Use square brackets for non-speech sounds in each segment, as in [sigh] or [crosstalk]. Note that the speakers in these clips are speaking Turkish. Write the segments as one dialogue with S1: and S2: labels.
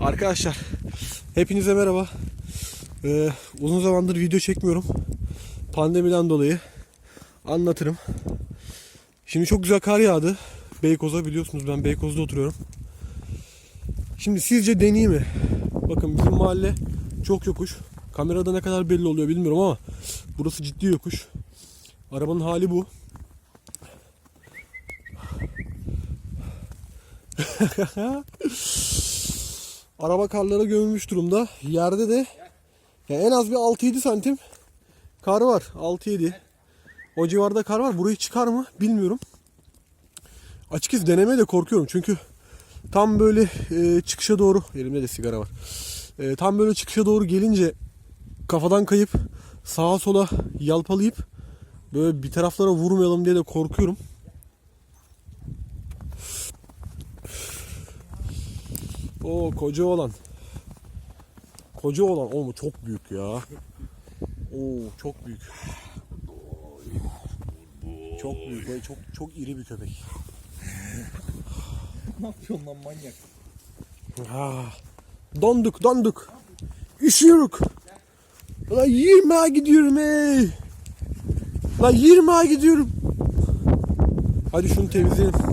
S1: Arkadaşlar hepinize merhaba. Ee, uzun zamandır video çekmiyorum. Pandemiden dolayı anlatırım. Şimdi çok güzel kar yağdı. Beykoz'a biliyorsunuz ben Beykoz'da oturuyorum. Şimdi sizce deneyeyim mi? Bakın bizim mahalle çok yokuş. Kamerada ne kadar belli oluyor bilmiyorum ama burası ciddi yokuş. Arabanın hali bu. [laughs] Araba karlara gömülmüş durumda. Yerde de ya en az bir 6-7 santim kar var. 6-7. O civarda kar var. Burayı çıkar mı bilmiyorum. Açıkçası denemeye de korkuyorum. Çünkü tam böyle e, çıkışa doğru elimde de sigara var. E, tam böyle çıkışa doğru gelince kafadan kayıp sağa sola yalpalayıp böyle bir taraflara vurmayalım diye de korkuyorum. O koca olan. Koca olan. O mu çok büyük ya. Oo çok büyük. Çok büyük. ve Çok çok iri bir köpek.
S2: Ne yapıyorsun lan manyak?
S1: Ah, donduk donduk. Üşüyoruk. Lan 20'a gidiyorum ey. Lan 20'a gidiyorum. Hadi şunu temizleyelim.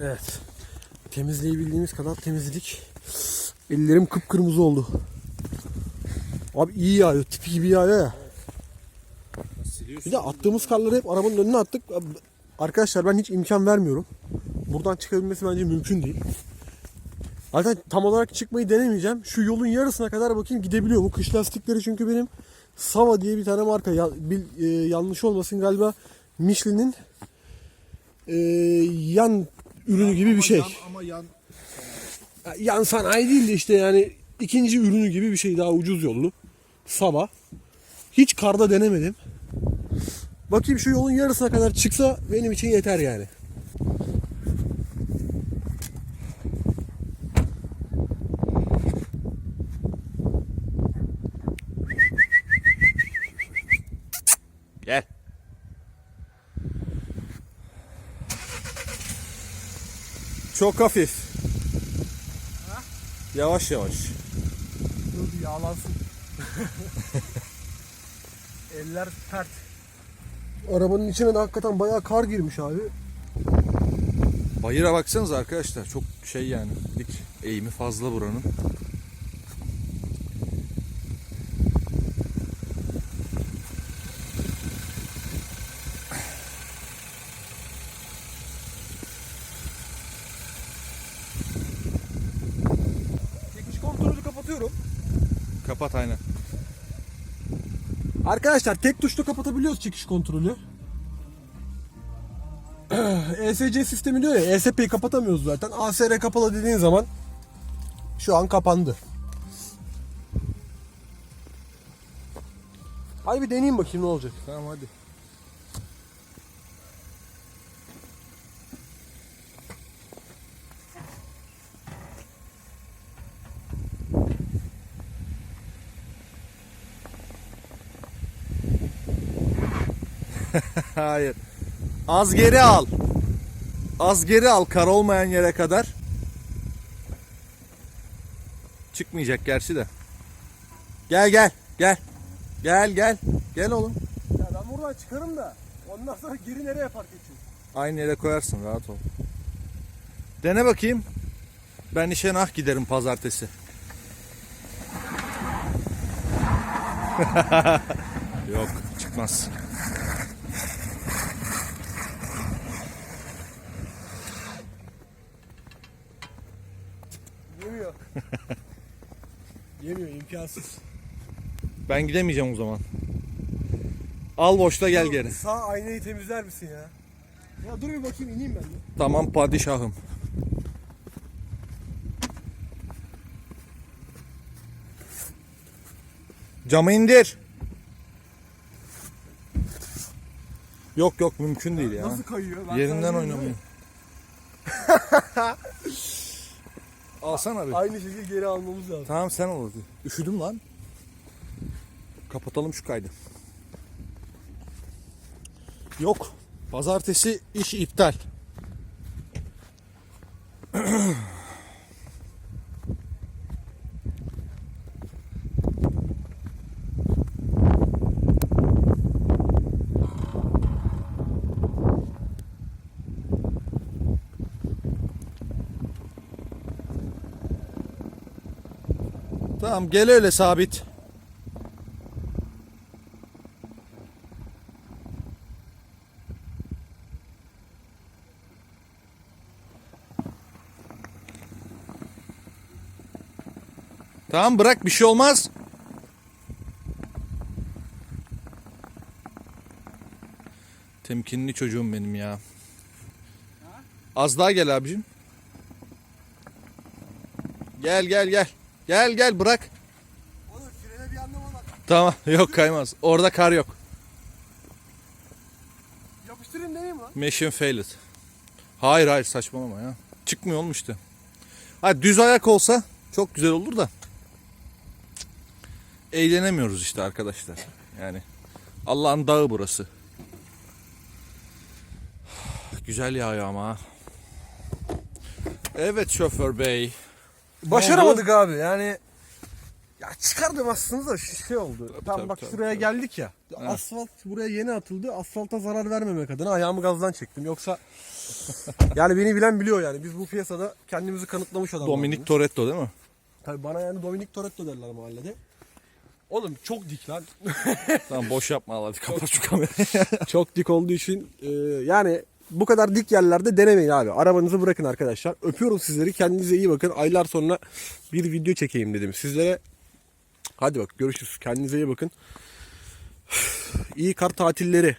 S1: Evet. Temizleyebildiğimiz kadar temizledik. Ellerim kıpkırmızı oldu. Abi iyi yağıyor. Tipi gibi yağıyor ya. Bir de attığımız karları hep arabanın önüne attık. Arkadaşlar ben hiç imkan vermiyorum. Buradan çıkabilmesi bence mümkün değil. Zaten tam olarak çıkmayı denemeyeceğim. Şu yolun yarısına kadar bakayım gidebiliyor mu? Kış lastikleri çünkü benim Sava diye bir tane marka. Ya, bil- e, yanlış olmasın galiba Michelin'in e, yan ürünü gibi bir şey.
S2: Ama yan
S1: Yan sanayi değil de işte yani ikinci ürünü gibi bir şey daha ucuz yollu. Sava. Hiç karda denemedim. Bakayım şu yolun yarısına kadar çıksa benim için yeter yani. Çok hafif. Yavaş yavaş.
S2: dur bir yağlansın. [laughs] Eller pert.
S1: Arabanın içine de hakikaten bayağı kar girmiş abi.
S3: Bayıra baksanız arkadaşlar çok şey yani dik eğimi fazla buranın.
S1: Çekiş kontrolü kapatıyorum.
S3: Kapat aynen.
S1: Arkadaşlar tek tuşla kapatabiliyoruz çekiş kontrolü. [clears throat] ESC sistemi diyor ya ESP'yi kapatamıyoruz zaten. ASR kapalı dediğin zaman şu an kapandı. Hadi bir deneyeyim bakayım ne olacak.
S3: Tamam hadi. [laughs] Hayır. Az geri al. Az geri al kar olmayan yere kadar. Çıkmayacak gerçi de. Gel gel gel. Gel gel. Gel oğlum.
S1: Ya ben buradan çıkarım da ondan sonra geri nereye park edeceğim?
S3: Aynı yere koyarsın rahat ol. Dene bakayım. Ben işe nah giderim pazartesi. [laughs] Yok çıkmaz.
S1: Yemiyor. Yemiyor imkansız.
S3: Ben gidemeyeceğim o zaman. Al boşta gel geri.
S1: Sağ aynayı temizler misin ya? Ya dur bir bakayım ineyim ben de.
S3: Tamam padişahım. Camı indir. Yok yok mümkün değil ya.
S1: Nasıl kayıyor? Ben
S3: Yerinden oynamıyor. alsana bir.
S1: Aynı şekilde geri almamız lazım.
S3: Tamam sen al. Üşüdüm lan. Kapatalım şu kaydı. Yok. Pazartesi iş iptal. [clears throat] Tamam gel öyle sabit. Tamam bırak bir şey olmaz. Temkinli çocuğum benim ya. Az daha gel abicim. Gel gel gel. Gel gel bırak.
S1: Oğlum frene bir anda bak.
S3: Tamam [laughs] yok kaymaz. Orada kar yok.
S1: Yapıştırayım demeyeyim lan.
S3: Mission failed. Hayır hayır saçmalama ya. Çıkmıyor olmuş işte. Ha düz ayak olsa çok güzel olur da. Eğlenemiyoruz işte arkadaşlar. Yani Allah'ın dağı burası. [sighs] Güzel yağıyor ama. Evet şoför bey.
S1: Başaramadık abi yani. Ya çıkardım aslında da şey oldu. Tam
S3: tabii,
S1: bak
S3: tabii,
S1: şuraya
S3: tabii.
S1: geldik ya. Asfalt buraya yeni atıldı. Asfalta zarar vermemek adına ayağımı gazdan çektim. Yoksa [laughs] yani beni bilen biliyor yani. Biz bu piyasada kendimizi kanıtlamış adamlar.
S3: Dominic Toretto değil mi?
S1: Tabii bana yani Dominic Toretto derler mahallede. Oğlum çok dik lan.
S3: Tamam boş yapma hadi kapat şu kamerayı. [laughs]
S1: çok dik olduğu için e, yani bu kadar dik yerlerde denemeyin abi. Arabanızı bırakın arkadaşlar. Öpüyorum sizleri. Kendinize iyi bakın. Aylar sonra bir video çekeyim dedim. Sizlere hadi bak görüşürüz. Kendinize iyi bakın. İyi kar tatilleri.